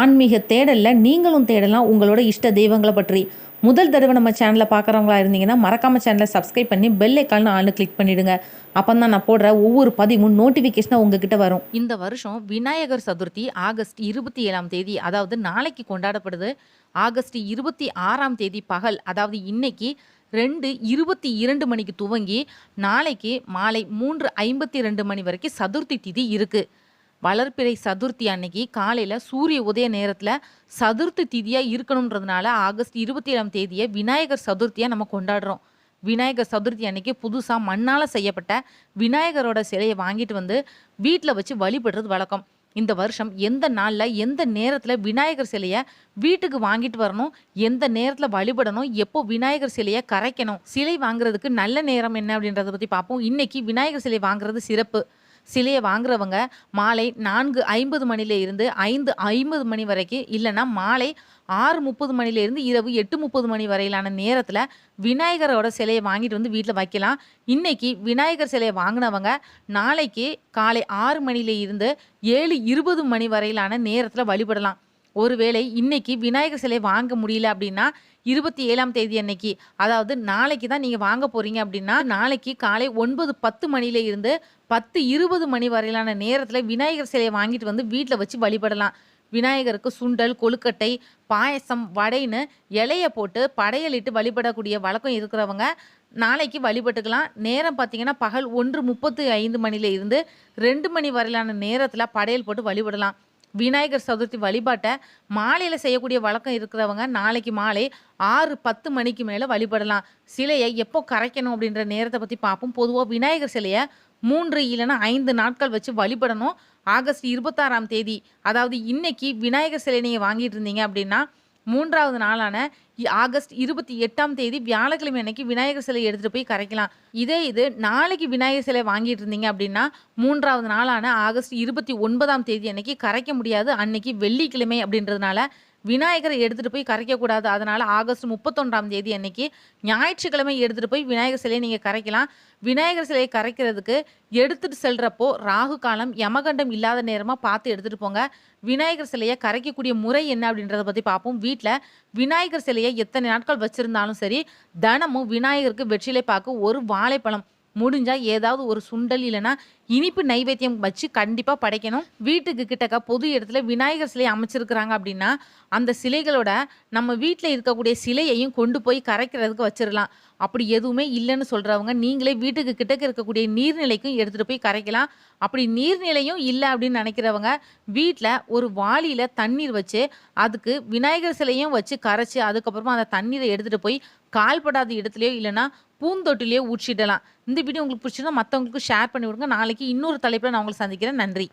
ஆன்மீக தேடலில் நீங்களும் தேடலாம் உங்களோட இஷ்ட தெய்வங்களை பற்றி. முதல் தடவை நம்ம சேனலை பார்க்குறவங்களா இருந்தீங்கன்னா மறக்காமல் சேனலை சப்ஸ்கிரைப் பண்ணி பெல் ஐக்கால்னு ஆன்னு கிளிக் பண்ணிவிடுங்க அப்போ தான் நான் போடுற ஒவ்வொரு பதிவும் நோட்டிஃபிகேஷனாக உங்ககிட்ட வரும். இந்த வருஷம் விநாயகர் சதுர்த்தி ஆகஸ்ட் இருபத்தி ஏழாம் தேதி அதாவது நாளைக்கு கொண்டாடப்படுது ஆகஸ்ட் இருபத்தி ஆறாம் தேதி பகல் அதாவது இன்னைக்கு ரெண்டு இருபத்தி இரண்டு மணிக்கு துவங்கி நாளைக்கு மாலை மூன்று ஐம்பத்தி ரெண்டு மணி வரைக்கும் சதுர்த்தி திதி இருக்குது வளர்ப்பிறை சதுர்த்தி அன்னைக்கு காலையில் சூரிய உதய நேரத்தில் சதுர்த்தி திதியாக இருக்கணுன்றதுனால ஆகஸ்ட் இருபத்தி ஏழாம் தேதியை விநாயகர் சதுர்த்தியாக நம்ம கொண்டாடுறோம். விநாயகர் சதுர்த்தி அன்னைக்கு புதுசாக மண்ணால் செய்யப்பட்ட விநாயகரோட சிலையை வாங்கிட்டு வந்து வீட்டில் வச்சு வழிபடுறது வழக்கம். இந்த வருஷம் எந்த நாளில் எந்த நேரத்தில் விநாயகர் சிலையை வீட்டுக்கு வாங்கிட்டு வரணும் எந்த நேரத்தில் வழிபடணும் எப்போ விநாயகர் சிலையை கரைக்கணும் சிலை வாங்குறதுக்கு நல்ல நேரம் என்ன அப்படின்றத பற்றி பார்ப்போம். இன்னைக்கு விநாயகர் சிலை வாங்குறது சிறப்பு. சிலையை வாங்குறவங்க மாலை நான்கு ஐம்பது மணில இருந்து ஐந்து ஐம்பது மணி வரைக்கும் இல்லைன்னா மாலை ஆறு முப்பது மணிலேருந்து இரவு எட்டு முப்பது மணி வரையிலான நேரத்தில் விநாயகரோட சிலையை வாங்கிட்டு வந்து வீட்டில் வைக்கலாம். இன்றைக்கி விநாயகர் சிலையை வாங்கினவங்க நாளைக்கு காலை ஆறு மணியிலிருந்து இருந்து ஏழு இருபது மணி வரையிலான நேரத்தில் வழிபடலாம். ஒருவேளை இன்னைக்கு விநாயகர் சிலை வாங்க முடியல அப்படின்னா இருபத்தி ஏழாம் தேதி அன்னைக்கு அதாவது நாளைக்கு தான் நீங்கள் வாங்க போகிறீங்க அப்படின்னா நாளைக்கு காலை ஒன்பது பத்து மணியில இருந்து பத்து இருபது மணி வரையிலான நேரத்தில் விநாயகர் சிலையை வாங்கிட்டு வந்து வீட்டில் வச்சு வழிபடலாம். விநாயகருக்கு சுண்டல் கொழுக்கட்டை பாயசம் வடைன்னு இலையை போட்டு படையலிட்டு வழிபடக்கூடிய வழக்கம் இருக்கிறவங்க நாளைக்கு வழிபட்டுக்கலாம். நேரம் பார்த்தீங்கன்னா பகல் ஒன்று முப்பத்து ஐந்து மணியில இருந்து ரெண்டு மணி வரையிலான நேரத்தில் படையல் போட்டு வழிபடலாம். விநாயகர் சதுர்த்தி வழிபாட்டை மாலையில் செய்யக்கூடிய வழக்கம் இருக்கிறவங்க நாளைக்கு மாலை ஆறு பத்து மணிக்கு மேலே வழிபடலாம். சிலையை எப்போ கரைக்கணும் அப்படின்ற நேரத்தை பற்றி பார்ப்போம். பொதுவாக விநாயகர் சிலையை மூன்று இல்லைன்னா ஐந்து நாட்கள் வச்சு வழிபடணும். ஆகஸ்ட் இருபத்தாறாம் தேதி. அதாவது இன்னைக்கு விநாயகர் சிலை நீங்கள் வாங்கிட்டு இருந்தீங்க அப்படின்னா மூன்றாவது நாளான ஆகஸ்ட் இருபத்தி எட்டாம் தேதி வியாழக்கிழமை அன்னைக்கு விநாயகர் சிலை எடுத்துகிட்டு போய் கரைக்கலாம். இதே இது நாளைக்கு விநாயகர் சிலை வாங்கிட்டு இருந்தீங்க அப்படின்னா மூன்றாவது நாளான ஆகஸ்ட் இருபத்தி ஒன்பதாம் தேதி அன்னைக்கு கரைக்க முடியாது. அன்னைக்கு வெள்ளிக்கிழமை அப்படின்றதுனால விநாயகரை எடுத்துகிட்டு போய் கரைக்கக்கூடாது. அதனால் ஆகஸ்ட் முப்பத்தொன்றாம் தேதி அன்னைக்கு ஞாயிற்றுக்கிழமை எடுத்துகிட்டு போய் விநாயகர் சிலையை நீங்கள் கரைக்கலாம். விநாயகர் சிலையை கரைக்கிறதுக்கு எடுத்துகிட்டு செல்கிறப்போ ராகு காலம் யமகண்டம் இல்லாத நேரமாக பார்த்து எடுத்துகிட்டு போங்க. விநாயகர் சிலையை கரைக்கக்கூடிய முறை என்ன அப்படின்றத பற்றி பார்ப்போம். வீட்டில் விநாயகர் சிலையை எத்தனை நாட்கள் வச்சுருந்தாலும் சரி தினமும் விநாயகருக்கு வெற்றிலை பார்க்க ஒரு வாழைப்பழம் முடிஞ்சால் ஏதாவது ஒரு சுண்டல் இல்லைன்னா இனிப்பு நைவேத்தியம் வச்சு கண்டிப்பாக படைக்கணும். வீட்டுக்கு கிட்டக்க பொது இடத்துல விநாயகர் சிலை அமைச்சிருக்கிறாங்க அப்படின்னா அந்த சிலைகளோட நம்ம வீட்டில் இருக்கக்கூடிய சிலையையும் கொண்டு போய் கரைக்கிறதுக்கு வச்சிடலாம். அப்படி எதுவுமே இல்லைன்னு சொல்கிறவங்க நீங்களே வீட்டுக்கு கிட்டக்க இருக்கக்கூடிய நீர்நிலைக்கும் எடுத்துகிட்டு போய் கரைக்கலாம். அப்படி நீர்நிலையும் இல்லை அப்படின்னு நினைக்கிறவங்க வீட்டில் ஒரு வாளியில் தண்ணீர் வச்சு அதுக்கு விநாயகர் சிலையும் வச்சு கரைச்சி அதுக்கப்புறமா அந்த தண்ணீரை எடுத்துகிட்டு போய் கால்படாத இடத்துலையோ இல்லைன்னா பூந்தொட்டிலையோ ஊற்றிடலாம். இந்த வீடியோ உங்களுக்கு பிடிச்சிருந்தா மற்றவங்களுக்கு ஷேர் பண்ணி விடுங்க. நாளைக்கு நாளைக்கு இன்னொரு தலைப்பில் நான் உங்களை சந்திக்கிறேன். நன்றி.